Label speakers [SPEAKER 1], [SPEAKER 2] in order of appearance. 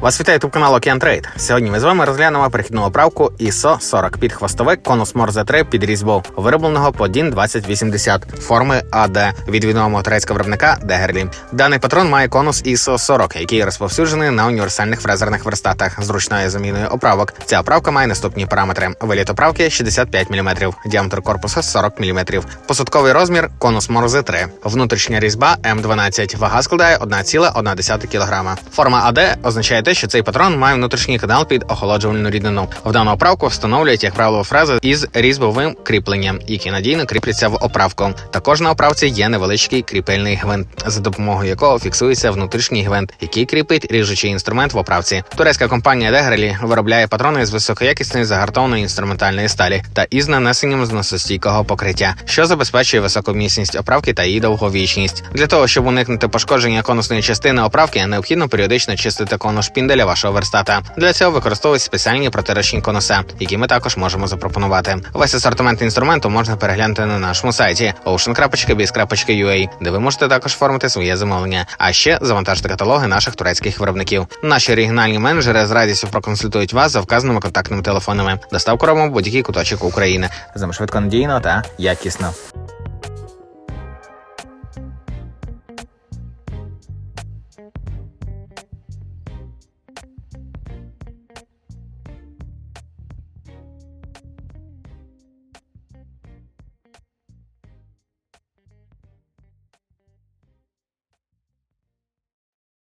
[SPEAKER 1] Вас вітає ютуб канал Океан Трейд. Сьогодні ми з вами розглянемо перехідну оправку ISO 40 під хвостовик конус Морзе 3 під різьбу, виробленого по DIN 2080 форми AD від відомого турецького виробника Дегерлі. Даний патрон має конус ISO 40, який розповсюджений на універсальних фрезерних верстатах з ручною заміною оправок. Ця оправка має наступні параметри: виліт оправки 65 мм, діаметр корпусу 40 мм, посадковий розмір конус Морзе 3, внутрішня різьба М12, вага складає 1,1 кг. Форма АД означає те, що цей патрон має внутрішній канал під охолоджувальну рідину. В дану оправку встановлюють, як правило, фрези із різьбовим кріпленням, які надійно кріпляться в оправку. Також на оправці є невеличкий кріпельний гвинт, за допомогою якого фіксується внутрішній гвинт, який кріпить ріжучий інструмент в оправці. Турецька компанія Дегрелі виробляє патрони з високоякісної загартованої інструментальної сталі та із нанесенням зносостійкого покриття, що забезпечує високу міцність оправки та її довговічність. Для того щоб уникнути пошкодження конусної частини оправки, необхідно періодично чистити конус шпінделя вашого верстата. Для цього використовують спеціальні протирочні конуса, які ми також можемо запропонувати. Весь асортимент інструменту можна переглянути на нашому сайті ocean.biz.ua, де ви можете також оформити своє замовлення, а ще завантажити каталоги наших турецьких виробників. Наші регіональні менеджери з радістю проконсультують вас за вказаними контактними телефонами. Доставку робимо в будь-який куточок України. Швидко надійно та якісно.